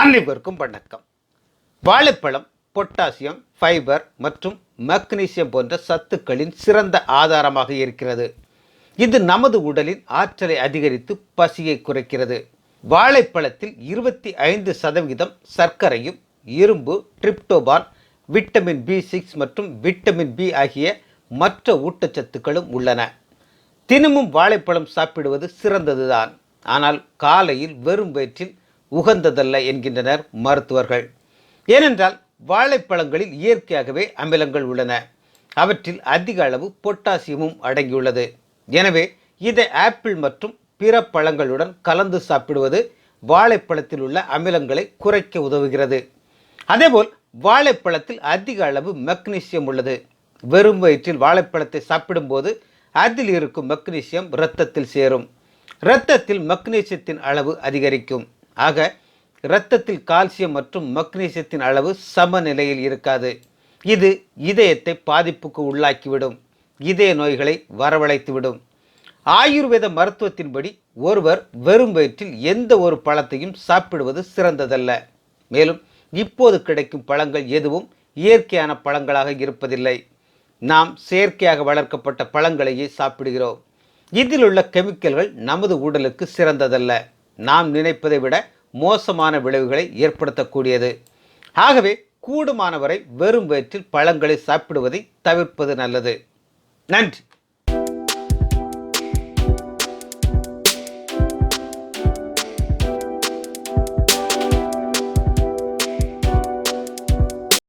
அனைவருக்கும் வணக்கம். வாழைப்பழம் பொட்டாசியம் ஃபைபர் மற்றும் மக்னீசியம் போன்ற சத்துக்களின் சிறந்த ஆதாரமாக இருக்கிறது. இது நமது உடலின் ஆற்றலை அதிகரித்து பசியை குறைக்கிறது. வாழைப்பழத்தில் இருபத்தி ஐந்து சதவிகிதம் சர்க்கரையும் இரும்பு டிரிப்டோபான் விட்டமின் பி சிக்ஸ் மற்றும் விட்டமின் பி ஆகிய மற்ற ஊட்டச்சத்துக்களும் உள்ளன. தினமும் வாழைப்பழம் சாப்பிடுவது சிறந்ததுதான். ஆனால் காலையில் வெறும் வயிற்றில் உகந்ததல்ல என்கின்றனர் மருத்துவர்கள். ஏனென்றால் வாழைப்பழங்களில் இயற்கையாகவே அமிலங்கள் உள்ளன. அவற்றில் அதிக அளவு பொட்டாசியமும் அடங்கியுள்ளது. எனவே இதை ஆப்பிள் மற்றும் பிற பழங்களுடன் கலந்து சாப்பிடுவது வாழைப்பழத்தில் உள்ள அமிலங்களை குறைக்க உதவுகிறது. அதேபோல் வாழைப்பழத்தில் அதிக அளவு மெக்னீசியம் உள்ளது. வெறும் வயிற்றில் வாழைப்பழத்தை சாப்பிடும்போது அதில் இருக்கும் மெக்னீசியம் இரத்தத்தில் சேரும். இரத்தத்தில் மெக்னீசியத்தின் அளவு அதிகரிக்கும். ஆக இரத்தத்தில் கால்சியம் மற்றும் மக்னீசியத்தின் அளவு சமநிலையில் இருக்காது. இது இதயத்தை பாதிப்புக்கு உள்ளாக்கிவிடும். இதய நோய்களை வரவழைத்துவிடும். ஆயுர்வேத மருத்துவத்தின்படி ஒருவர் வெறும் வயிற்றில் எந்த ஒரு பழத்தையும் சாப்பிடுவது சிறந்ததல்ல. மேலும் இப்போது கிடைக்கும் பழங்கள் எதுவும் இயற்கையான பழங்களாக இருப்பதில்லை. நாம் செயற்கையாக வளர்க்கப்பட்ட பழங்களையே சாப்பிடுகிறோம். இதில் உள்ள கெமிக்கல்கள் நமது உடலுக்கு சிறந்ததல்ல. நாம் நினைப்பதை விட மோசமான விளைவுகளை ஏற்படுத்தக்கூடியது. ஆகவே கூடுமானவரை வெறும் வயிற்றில் பழங்களை சாப்பிடுவதை தவிர்ப்பது நல்லது. நன்றி.